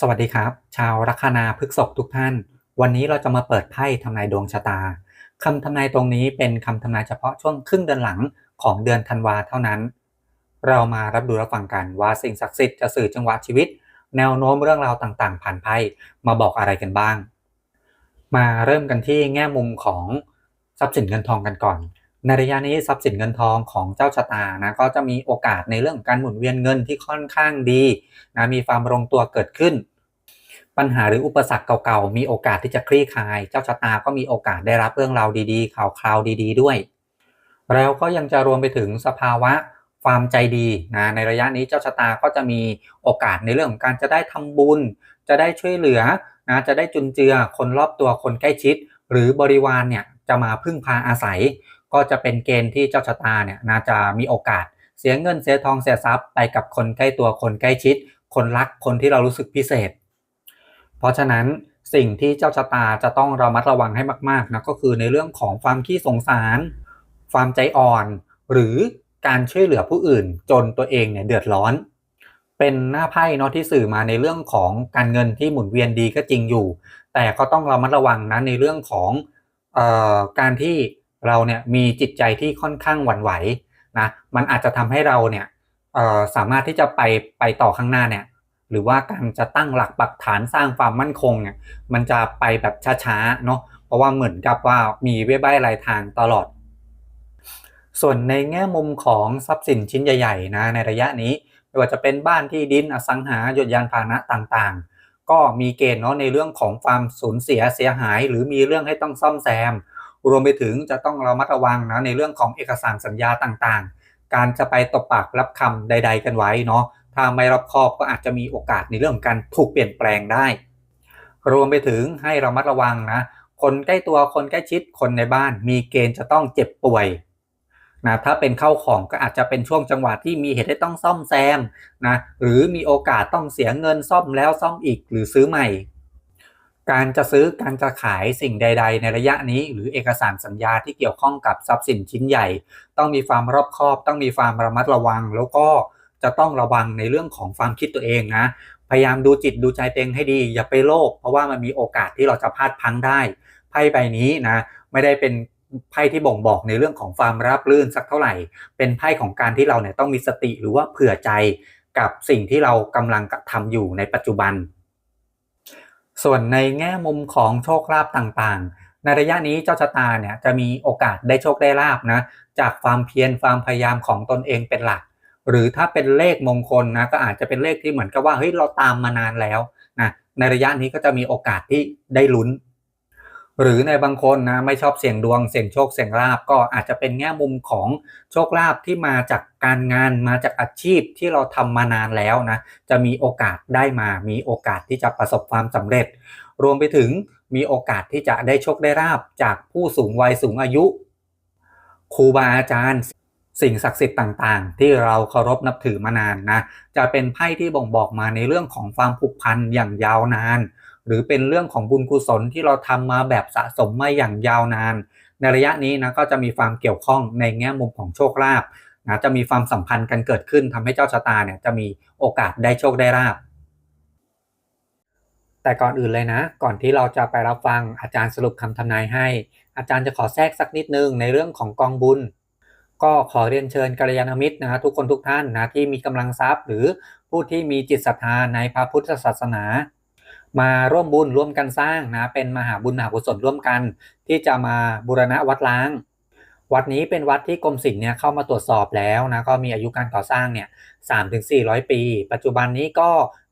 สวัสดีครับ ชาวลัคนาพฤกษกทุกท่าน วันนี้เราจะมาเปิดไพ่ทำนายดวงชะตาคำทำนายตรงนี้เป็นคำทำนายเฉพาะช่วงครึ่งเดือนหลังของเดือนธันวาเท่านั้น เรามารับดูรับฟังกันว่าสิ่งศักดิ์สิทธิ์จะสื่อจังหวะชีวิต แนวโน้มเรื่องราวต่างๆ ผ่านไพ่มาบอกอะไรกันบ้าง มาเริ่มกันที่แง่มุมของทรัพย์สินเงินทองกันก่อน ในระยะนี้ทรัพย์สินเงินทองของเจ้าชะตานะก็จะมีโอกาสในเรื่องการหมุนเวียนเงินที่ค่อนข้างดีนะมีความลงตัวเกิดขึ้น ปัญหาหรืออุปสรรคเก่าๆ มีโอกาสที่จะคลี่คลาย เจ้าชะตาก็มีโอกาสได้รับเรื่องราวดีๆข่าวคราวดีๆด้วย แล้วก็ยังจะรวมไปถึงสภาวะความใจดีนะในระยะนี้เจ้าชะตาก็จะมีโอกาสในเรื่องของการจะได้ทำบุญ จะได้ช่วยเหลือนะจะได้จุนเจือคนรอบตัวคนใกล้ชิด หรือบริวารเนี่ยจะมาพึ่งพาอาศัย ก็จะเป็นเกณฑ์ที่เจ้าชะตาเนี่ยน่าจะมีโอกาส เสียเงินเสียทองเสียทรัพย์ไปกับคนใกล้ตัวคนใกล้ชิด คนรักคนที่เรารู้สึกพิเศษ เพราะฉะนั้นสิ่งที่เจ้าชะตาจะต้องระมัดระวังให้มากๆนะก็คือในเรื่องของความขี้สงสาร ความใจอ่อน หรือการช่วยเหลือผู้อื่นจนตัวเองเนี่ยเดือดร้อน เป็นหน้าไพ่เนาะที่สื่อมาในเรื่องของการเงินที่หมุนเวียนดีก็จริงอยู่ แต่ก็ต้องระมัดระวังนะในเรื่องของออการที่ เราเนี่ยมีจิตใจที่ค่อนข้างหวั่นไหวนะมันอาจจะทำให้เราเนี่ยสามารถที่จะไปไปต่อข้างหน้าเนี่ยหรือว่าการจะตั้งหลักปักฐานสร้างความมั่นคงเนี่ยมันจะไปแบบช้าๆเนาะเพราะว่าเหมือนกับว่ามีเว้ใบรายทางตลอด ส่วนในแง่มุมของทรัพย์สินชิ้นใหญ่ๆนะในระยะนี้ไม่ว่าจะเป็นบ้านที่ดินอสังหาหยดยานพาหนะต่างๆ ก็มีเกณฑ์เนาะในเรื่องของความสูญเสียเสียหาย หรือมีเรื่องให้ต้องซ่อมแซม รวมไปถึงจะต้องระมัดระวังนะในเรื่องของเอกสารสัญญาต่างๆ การจะไปตบปากรับคำใด ๆ กันไว้เนาะถ้าไม่รอบคอบก็อาจจะมีโอกาสในเรื่องการถูกเปลี่ยนแปลงได้ รวมไปถึงให้เรามัดระวังนะคนใกล้ตัวคนใกล้ชิดคนในบ้าน มีเกณฑ์จะต้องเจ็บป่วยนะถ้าเป็นเข้าของก็อาจจะเป็นช่วงจังหวะที่มีเหตุให้ต้องซ่อมแซมนะหรือมีโอกาสต้องเสียเงินซ่อมแล้วซ่อมอีกหรือซื้อใหม่ การจะซื้อการจะขายสิ่งใด ๆ ในระยะนี้ หรือเอกสารสัญญาที่เกี่ยวข้องกับทรัพย์สินชิ้นใหญ่ ต้องมีความรอบคอบ ต้องมีความระมัดระวัง แล้วก็จะต้องระวังในเรื่องของความคิดตัวเองนะพยายามดูจิตดูใจเต็งให้ดี อย่าไปโลภเพราะว่ามันมีโอกาสที่เราจะพลาดพังได้ไพ่ใบนี้นะไม่ได้เป็นไพ่ที่บ่งบอกในเรื่องของความราบรื่นสักเท่าไหร่ เป็นไพ่ของการที่เราเนี่ยต้องมีสติหรือว่าเผื่อใจกับสิ่งที่เรากำลังทำอยู่ในปัจจุบัน ส่วนในแง่มุมของโชคลาภต่างๆ ในระยะนี้เจ้าชะตาเนี่ยจะมีโอกาสได้โชคได้ลาบนะจากความเพียรความพยายามของตนเองเป็นหลัก หรือถ้าเป็นเลขมงคลนะก็อาจจะเป็นเลขที่เหมือนกับว่าเฮ้ยเราตามมานานแล้วนะในระยะนี้ก็จะมีโอกาสที่ได้ลุ้น หรือในบางคนนะไม่ชอบเสี่ยงดวงเสี่ยงโชคเสี่ยงลาบก็อาจจะเป็นแง่มุมของโชคลาภที่มาจากการงานมาจากอาชีพที่เราทำมานานแล้วนะจะมีโอกาสได้มามีโอกาสที่จะประสบความสำเร็จ รวมไปถึงมีโอกาสที่จะได้โชคได้ลาบจากผู้สูงวัยสูงอายุครูบาอาจารย์สิ่งศักดิ์สิทธิ์ต่างๆ ที่เราเคารพนับถือมานานนะจะเป็นไพ่ที่บ่งบอกมาในเรื่องของความผูกพันอย่างยาวนาน หรือเป็นเรื่องของบุญกุศลที่เราทำมาแบบสะสมมาอย่างยาวนาน ในระยะนี้นะก็จะมีความเกี่ยวข้องในแง่มุมของโชคลาภนะจะมีความสัมพันธ์กันเกิดขึ้นทำให้เจ้าชะตาเนี่ยจะมีโอกาสได้โชคได้ลาภแต่ก่อนอื่นเลยนะ ก่อนที่เราจะไปรับฟังอาจารย์สรุปคำทำนายให้ อาจารย์จะขอแทรกสักนิดนึงในเรื่องของกองบุญ ก็ขอเรียนเชิญกัลยาณมิตรนะทุกคนทุกท่านนะที่มีกำลังทรัพย์ หรือผู้ที่มีจิตศรัทธาในพระพุทธศาสนา มาร่วมบุญร่วมกันสร้างนะเป็นมหาบุญมหากุศลร่วมกัน ที่จะมาบูรณะวัดล้าง วัดนี้เป็นวัดที่กรมศิลป์เนี่ยเข้ามาตรวจสอบแล้วนะก็มีอายุการก่อสร้างเนี่ยสามถึงสี่ร้อยปี ปัจจุบันนี้ก็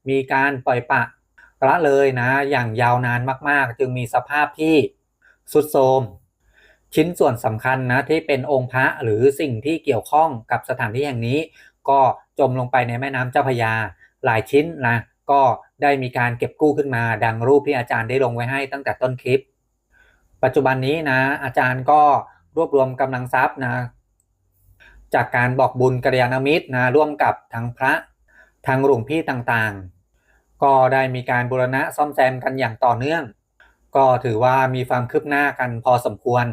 มีการปล่อยปะละเลยนะอย่างยาวนานมากๆ จึงมีสภาพที่สุดโทรมชิ้นส่วนสำคัญนะที่เป็นองค์พระหรือสิ่งที่เกี่ยวข้องกับสถานที่แห่งนี้ ก็จมลงไปในแม่น้ำเจ้าพยาหลายชิ้นนะก็ ได้มีการเก็บกู้ขึ้นมา ดังรูปที่อาจารย์ได้ลงไว้ให้ตั้งแต่ต้นคลิป ปัจจุบันนี้นะอาจารย์ก็รวบรวมกำลังทรัพย์นะจากการบอกบุญกัลยาณมิตรนะร่วมกับทางพระทางหลวงพี่ต่างๆ ก็ได้มีการบูรณะซ่อมแซมกันอย่างต่อเนื่อง ก็ถือว่ามีความคืบหน้ากันพอสมควร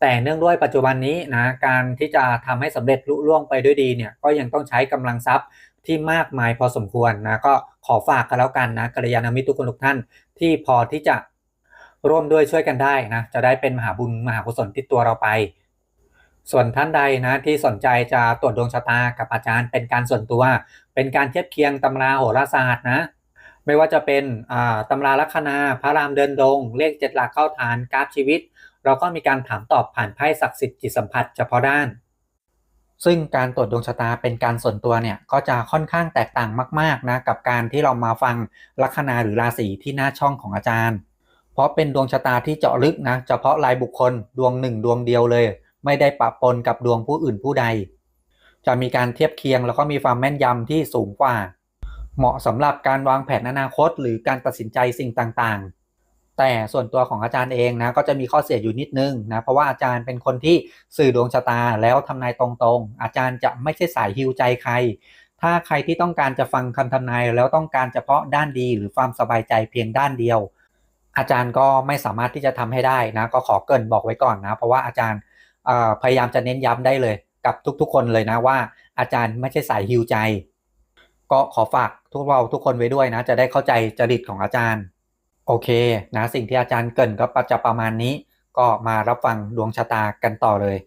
แต่เนื่องด้วยปัจจุบันนี้นะการที่จะทำให้สำเร็จลุล่วงไปด้วยดีเนี่ยก็ยังต้องใช้กำลังทรัพย์ที่มากมายพอสมควรนะก็ ขอฝากกันแล้วกันนะกัลยาณมิตรทุกคนทุกท่านที่พอที่จะร่วมด้วยช่วยกันได้นะจะได้เป็นมหาบุญมหากุศลติดตัวเราไป ส่วนท่านใดนะที่สนใจจะตรวจดวงชะตากับอาจารย์ เป็นการส่วนตัว เป็นการเทียบเคียงตำราโหราศาสตร์นะไม่ว่าจะเป็นตำราลัคนาพระรามเดินดง เลขเจ็ดหลักเข้าฐานกราฟชีวิต เราก็มีการถามตอบผ่านไพ่ศักดิ์สิทธิ์จิตสัมผัสเฉพาะด้าน ซึ่งการตรวจดวงชะตาเป็นการส่วนตัวเนี่ยก็จะค่อนข้างแตกต่างมากๆนะกับการที่เรามาฟังลัคนาหรือราศีที่หน้าช่องของอาจารย์ เพราะเป็นดวงชะตาที่เจาะลึกนะเฉพาะรายบุคคลดวงหนึ่งดวงเดียวเลย ไม่ได้ปะปนกับดวงผู้อื่นผู้ใด จะมีการเทียบเคียงแล้วก็มีความแม่นยำที่สูงกว่า เหมาะสำหรับการวางแผนอนาคต หรือการตัดสินใจสิ่งต่างๆ แต่ส่วนตัวของอาจารย์เองนะก็จะมีข้อเสียอยู่นิดนึงนะเพราะว่าอาจารย์เป็นคนที่สื่อดวงชะตาแล้วทำนายตรงๆ อาจารย์จะไม่ใช่สายฮิวใจใคร ถ้าใครที่ต้องการจะฟังคำทำนายแล้วต้องการเฉพาะด้านดี หรือความสบายใจเพียงด้านเดียว อาจารย์ก็ไม่สามารถที่จะทำให้ได้นะก็ขอเกินบอกไว้ก่อนนะเพราะว่าอาจารย์พยายามจะเน้นย้ำได้เลยกับทุกๆ คนเลยนะว่า อาจารย์ไม่ใช่สายฮิวใจ ก็ขอฝากทุกเราทุกคนไว้ด้วยนะจะได้เข้าใจจริตของอาจารย์ โอเคนะสิ่งที่อาจารย์เกินก็จะประมาณนี้ ก็มารับฟังดวงชะตากันต่อเลย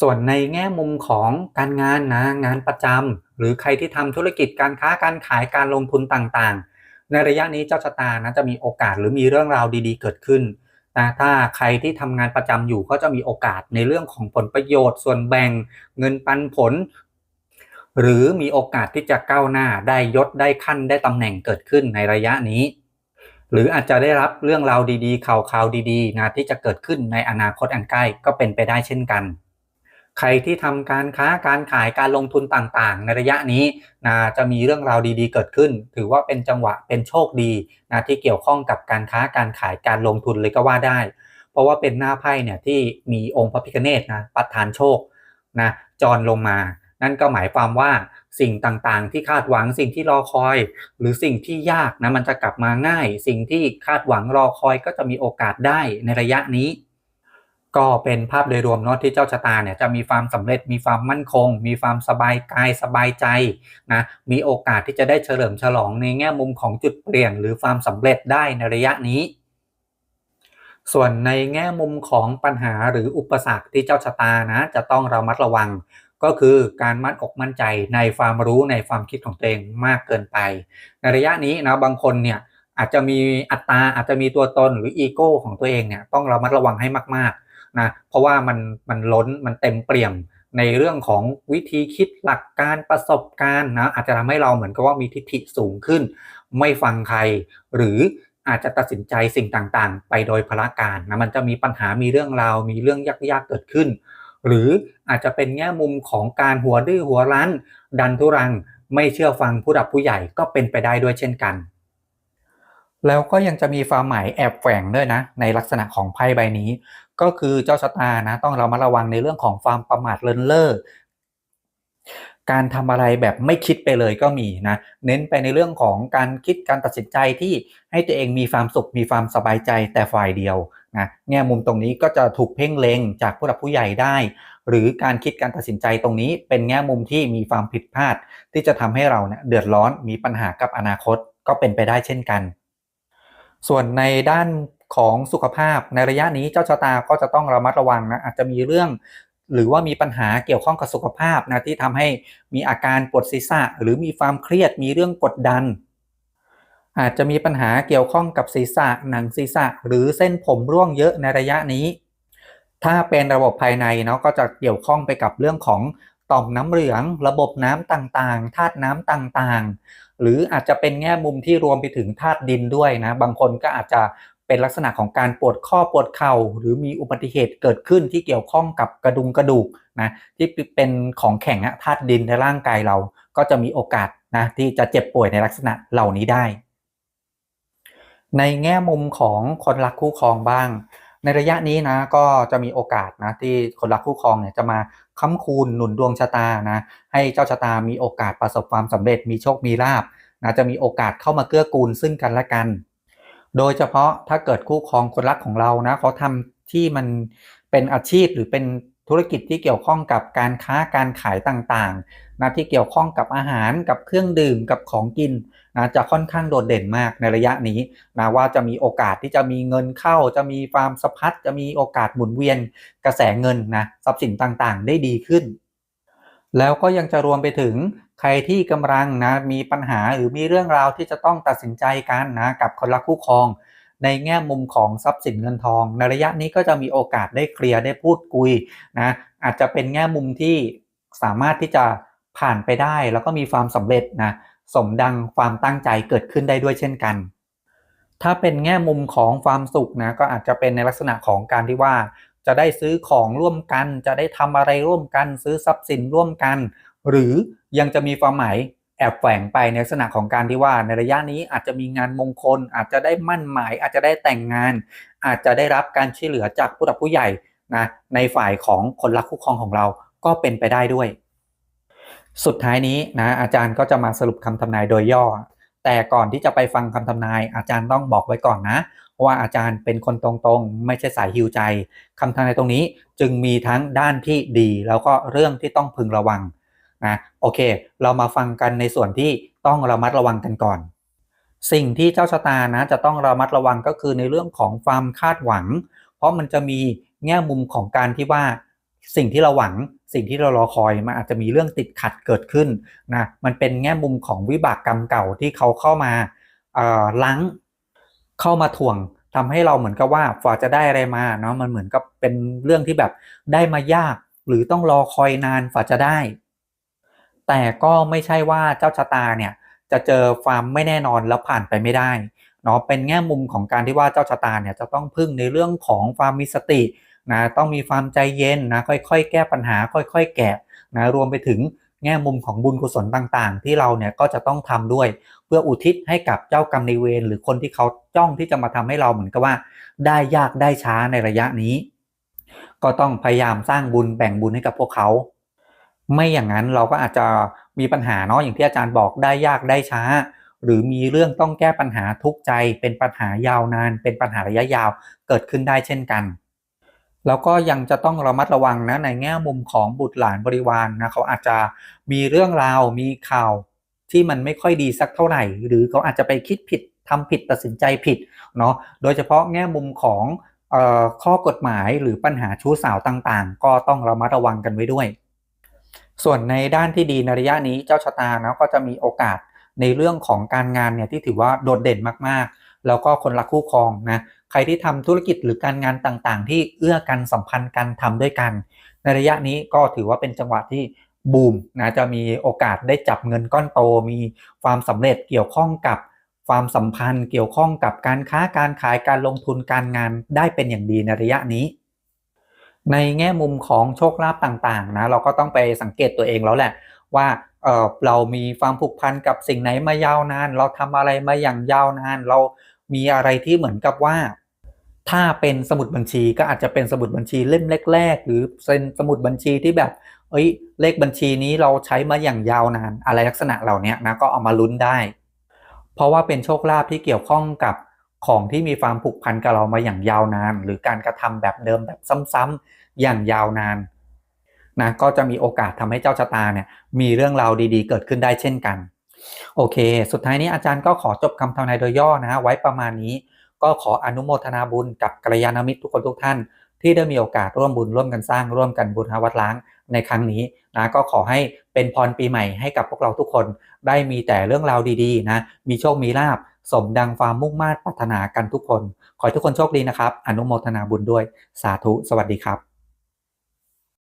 ส่วนในแง่มุมของการงานนะงานประจำหรือใครที่ทำธุรกิจการค้าการขายการลงทุนต่างๆ ในระยะนี้เจ้าชะตานะจะมีโอกาสหรือมีเรื่องราวดีๆ เกิดขึ้นนะถ้าใครที่ทำงานประจำอยู่ก็จะมีโอกาสในเรื่องของผลประโยชน์ ส่วนแบ่งเงินปันผล หรือมีโอกาสที่จะก้าวหน้าได้ยศได้ขั้นได้ตำแหน่งเกิดขึ้นในระยะนี้ หรืออาจจะได้รับเรื่องราวดีๆข่าวข่าวดีๆนะที่จะเกิดขึ้นในอนาคตอันใกล้ก็เป็นไปได้เช่นกัน ใครที่ทำการค้าการขายการลงทุนต่างๆ ในระยะนี้นะจะมีเรื่องราวดีๆ เกิดขึ้น ถือว่าเป็นจังหวะเป็นโชคดีนะที่เกี่ยวข้องกับการค้าการขายการลงทุนเลยก็ว่าได้ เพราะว่าเป็นหน้าไพ่เนี่ยที่มีองค์พระพิฆเนศนะประทานโชคนะจรลงมา นั่นก็หมายความว่าสิ่งต่างๆ ที่คาดหวังสิ่งที่รอคอย หรือสิ่งที่ยากนะมันจะกลับมาง่าย สิ่งที่คาดหวังรอคอยก็จะมีโอกาสได้ในระยะนี้ ก็เป็นภาพโดยรวมเนาะที่เจ้าชะตาเนี่ยจะมีความสำเร็จมีความมั่นคง มีความสบายกายสบายใจนะมีโอกาสที่จะได้เฉลิมฉลองในแง่มุมของจุดเปลี่ยนหรือความสำเร็จได้ในระยะนี้ส่วนในแง่มุมของปัญหาหรืออุปสรรคที่เจ้าชะตานะจะต้องระมัดระวัง ก็คือการมั่นอกมั่นใจในความรู้ในความคิดของตัวเองมากเกินไป ในระยะนี้นะบางคนเนี่ยอาจจะมีอัตราอาจจะมีตัวตนหรืออีโก้ของตัวเองเนี่ยต้องระมัดระวังให้มากๆนะเพราะว่ามันมันล้นมันเต็มเปี่ยมในเรื่องของวิธีคิดหลักการประสบการณ์นะอาจจะทำให้เราเหมือนกับว่ามีทิฐิสูงขึ้น ไม่ฟังใคร หรืออาจจะตัดสินใจสิ่งต่างๆ ไปโดยพละการนะมันจะมีปัญหามีเรื่องราวมีเรื่องยากๆเกิดขึ้น หรืออาจจะเป็นแง่มุมของการหัวดื้อหัวรั้น ดันทุรังไม่เชื่อฟังผู้ดับผู้ใหญ่ก็เป็นไปได้ด้วยเช่นกัน แล้วก็ยังจะมีความหมายแอบแฝงด้วยนะ ในลักษณะของไพ่ใบนี้ ก็คือเจ้าชะตานะต้องเรามาระวังในเรื่องของความประมาทเลินเล่อการทำอะไรแบบไม่คิดไปเลยก็มีนะ เน้นไปในเรื่องของการคิดการตัดสินใจที่ให้ตัวเองมีความสุขมีความสบายใจแต่ฝ่ายเดียว นะแง่มุมตรงนี้ก็จะถูกเพ่งเล็งจากผู้หลักผู้ใหญ่ได้ หรือการคิดการตัดสินใจตรงนี้เป็นแง่มุมที่มีความผิดพลาด ที่จะทำให้เราเนี่ยเดือดร้อนมีปัญหากับอนาคตก็เป็นไปได้เช่นกัน ส่วนในด้านของสุขภาพในระยะนี้เจ้าชะตาก็จะต้องระมัดระวังนะอาจจะมีเรื่องหรือว่ามีปัญหาเกี่ยวข้องกับสุขภาพนะที่ทำให้มีอาการปวดศีรษะ หรือมีความเครียดมีเรื่องกดดัน อาจจะมีปัญหาเกี่ยวข้องกับศีรษะหนังศีรษะ หรือเส้นผมร่วงเยอะในระยะนี้ ถ้าเป็นระบบภายในเนาะก็จะเกี่ยวข้องไปกับเรื่องของต่อมน้ำเหลือง ระบบน้ำต่างๆธาตุน้ำต่างๆ หรืออาจจะเป็นแง่มุมที่รวมไปถึงธาตุดินด้วยนะ บางคนก็อาจจะเป็นลักษณะของการปวดข้อปวดเข่า หรือมีอุบัติเหตุเกิดขึ้นที่เกี่ยวข้องกับกระดุมกระดูกนะที่เป็นของแข็งธาตุดินในร่างกายเรา ก็จะมีโอกาสนะที่จะเจ็บป่วยในลักษณะเหล่านี้ได้ ในแง่มุมของคนรักคู่ครองบ้าง ในระยะนี้นะก็จะมีโอกาสนะที่คนรักคู่ครองเนี่ยจะมาค้ำคูณหนุนดวงชะตานะให้เจ้าชะตามีโอกาสประสบความสำเร็จมีโชคมีลาบนะจะมีโอกาสเข้ามาเกื้อกูลซึ่งกันและกัน โดยเฉพาะถ้าเกิดคู่ครองคนรักของเรานะเขาทำที่มันเป็นอาชีพหรือเป็น ธุรกิจที่เกี่ยวข้องกับการค้าการขายต่างๆนะที่เกี่ยวข้องกับอาหารกับเครื่องดื่มกับของกินนะจะค่อนข้างโดดเด่นมากในระยะนี้นะว่าจะมีโอกาสที่จะมีเงินเข้า จะมีความสะพัดจะมีโอกาสหมุนเวียนกระแสเงินนะทรัพย์สินต่างๆ ได้ดีขึ้น แล้วก็ยังจะรวมไปถึงใครที่กำลังนะมีปัญหาหรือมีเรื่องราวที่จะต้องตัดสินใจกันนะกับคนรักคู่ครอง ในแง่มุมของทรัพย์สินเงินทอง ในระยะนี้ก็จะมีโอกาสได้เคลียร์ได้พูดคุยนะอาจจะเป็นแง่มุมที่สามารถที่จะผ่านไปได้ แล้วก็มีความสำเร็จนะสมดังความตั้งใจเกิดขึ้นได้ด้วยเช่นกัน ถ้าเป็นแง่มุมของความสุขนะก็อาจจะเป็นในลักษณะของการที่ว่า จะได้ซื้อของร่วมกัน จะได้ทำอะไรร่วมกัน ซื้อทรัพย์สินร่วมกัน หรือยังจะมีความหมาย แอบแฝงไปในลักษณะของการที่ว่าในระยะนี้อาจจะมีงานมงคล อาจจะได้มั่นหมาย อาจจะได้แต่งงาน อาจจะได้รับการช่วยเหลือจากผู้หลักผู้ใหญ่นะในฝ่ายของคนรักคู่ครองของเราก็เป็นไปได้ด้วย สุดท้ายนี้นะอาจารย์ก็จะมาสรุปคำทำนายโดยย่อ แต่ก่อนที่จะไปฟังคำทำนาย อาจารย์ต้องบอกไว้ก่อนนะว่าอาจารย์เป็นคนตรงๆ ไม่ใช่สายฮิวใจคำทำนายตรงนี้จึงมีทั้งด้านที่ดี แล้วก็เรื่องที่ต้องพึงระวัง นะโอเค เรามาฟังกันในส่วนที่ต้องระมัดระวังกันก่อน สิ่งที่เจ้าชะตานะจะต้องระมัดระวังก็คือในเรื่องของความคาดหวัง เพราะมันจะมีแง่มุมของการที่ว่าสิ่งที่เราหวังสิ่งที่เรารอคอยมันอาจจะมีเรื่องติดขัดเกิดขึ้นนะมันเป็นแง่มุมของวิบากกรรมเก่าที่เขาเข้ามาล้างเข้ามาถ่วงทำให้เราเหมือนกับว่าฝ่าจะได้อะไรมาเนาะมันเหมือนกับเป็นเรื่องที่แบบได้มายาก หรือต้องรอคอยนานฝ่าจะได้ แต่ก็ไม่ใช่ว่าเจ้าชะตาเนี่ยจะเจอความไม่แน่นอนแล้วผ่านไปไม่ได้เนาะเป็นแง่มุมของการที่ว่าเจ้าชะตาเนี่ยจะต้องพึ่งในเรื่องของความมีสตินะต้องมีความใจเย็นนะค่อยๆ แก้ปัญหา ค่อยๆ แกะนะรวมไปถึงแง่มุมของบุญกุศลต่างๆ ที่เราเนี่ยก็จะต้องทำด้วย เพื่ออุทิศให้กับเจ้ากรรมในเวรหรือคนที่เขาจ้องที่จะมาทำให้เราเหมือนกับว่า ได้ยากได้ช้าในระยะนี้ ก็ต้องพยายามสร้างบุญแบ่งบุญให้กับพวกเขา ไม่อย่างนั้นเราก็อาจจะมีปัญหาเนาะอย่างที่อาจารย์บอกได้ยากได้ช้า หรือมีเรื่องต้องแก้ปัญหาทุกใจ เป็นปัญหายาวนาน เป็นปัญหาระยะยาวเกิดขึ้นได้เช่นกัน แล้วก็ยังจะต้องระมัดระวังนะในแง่มุมของบุตรหลานบริวารนนะเขาอาจจะมีเรื่องราวมีข่าวที่มันไม่ค่อยดีสักเท่าไหร่ หรือเขาอาจจะไปคิดผิดทำผิดตัดสินใจผิดเนาะโดยเฉพาะแง่มุมของข้อกฎหมายหรือปัญหาชู้สาวต่างๆ ก็ต้องระมัดระวังกันไว้ด้วย ส่วนในด้านที่ดีในระยะนี้เจ้าชะตานะก็จะมีโอกาสในเรื่องของการงานเนี่ยที่ถือว่าโดดเด่นมากๆ แล้วก็คนรักคู่ครองนะใครที่ทำธุรกิจหรือการงานต่างๆ ที่เอื้อกันสัมพันธ์กันทำด้วยกัน ในระยะนี้ก็ถือว่าเป็นจังหวะที่บูมนะจะมีโอกาสได้จับเงินก้อนโต มีความสำเร็จเกี่ยวข้องกับความสัมพันธ์เกี่ยวข้องกับการค้าการขายการลงทุนการงานได้เป็นอย่างดีในระยะนี้ ในแง่มุมของโชคลาภต่างๆนะเราก็ต้องไปสังเกตตัวเองแล้วแหละว่าเออเรามีความผูกพันกับสิ่งไหนมายาวนาน เราทำอะไรมาอย่างยาวนาน เรามีอะไรที่เหมือนกับว่า ถ้าเป็นสมุดบัญชีก็อาจจะเป็นสมุดบัญชีเล่มแรก ๆ หรือเป็นสมุดบัญชีที่แบบ เอ้ย เลขบัญชีนี้เราใช้มาอย่างยาวนาน อะไรลักษณะเหล่านี้นะก็เอามาลุ้นได้ เพราะว่าเป็นโชคลาภที่เกี่ยวข้องกับ ของที่มีความผูกพันกับเรามาอย่างยาวนาน หรือการกระทำแบบเดิมแบบซ้ำๆอย่างยาวนานนะก็จะมีโอกาสทำให้เจ้าชะตาเนี่ยมีเรื่องราวดีๆ เกิดขึ้นได้เช่นกัน โอเค สุดท้ายนี้อาจารย์ก็ขอจบคำทำนายโดยย่อนะไว้ประมาณนี้ ก็ขออนุโมทนาบุญกับกัลยาณมิตรทุกคนทุกท่าน ที่ได้มีโอกาสร่วมบุญร่วมกันสร้างร่วมกันบุญหาวัดล้างในครั้งนี้นะก็ขอให้เป็นพรปีใหม่ให้กับพวกเราทุกคนได้มีแต่เรื่องราวดีๆนะมีโชคมีลาบ สมดังความมุ่งมา่ปรารถนากันทุกคน ขอให้ทุกคนโชคดีนะครับ อนุโมทนาบุญด้วย สาธุ สวัสดีครับ